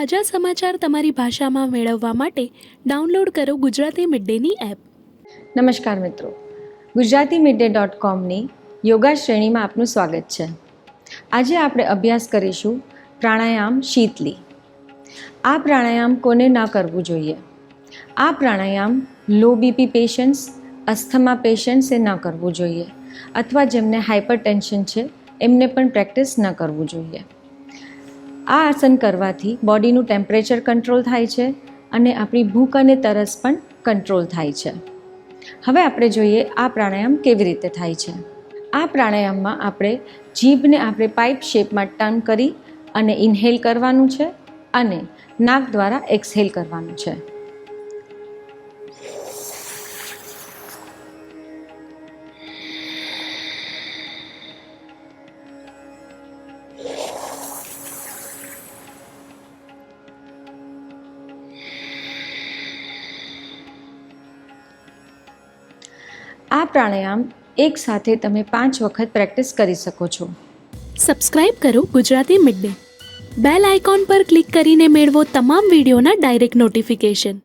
તાજા સમાચાર તમારી ભાષામાં મેળવવા માટે ડાઉનલોડ કરો ગુજરાતી મિડ ડેની એપ. નમસ્કાર મિત્રો. ગુજરાતી મિડ ડે ડોટ કોમની યોગા શ્રેણીમાં આપનું સ્વાગત છે. આજે આપણે અભ્યાસ કરીશું પ્રાણાયામ શીતલી. આ પ્રાણાયામ કોને ન કરવું જોઈએ? આ પ્રાણાયામ લો બીપી પેશન્ટ્સ અસ્થમા પેશન્ટ્સે ન કરવું જોઈએ. અથવા જેમને હાઇપર ટેન્શન છે, એમને પણ પ્રેક્ટિસ ન કરવું જોઈએ. આ આસન કરવાથી બોડીનું ટેમ્પરેચર કંટ્રોલ થાય છે અને આપણી ભૂખ અને તરસ પણ કંટ્રોલ થાય છે. હવે આપણે જોઈએ આ પ્રાણાયામ કેવી રીતે થાય છે. આ પ્રાણાયામમાં આપણે જીભને આપણે પાઇપ શેપમાં ટર્ન કરી અને ઇન્હેલ કરવાનું છે અને નાક દ્વારા એક્સહેલ કરવાનું છે. આ પ્રાણાયામ એક સાથે તમે પાંચ વખત પ્રેક્ટિસ કરી શકો છો. સબસ્ક્રાઇબ કરો Gujarati mid day bell icon પર ક્લિક કરીને મેળવો તમામ વિડીયોના ડાયરેક્ટ નોટિફિકેશન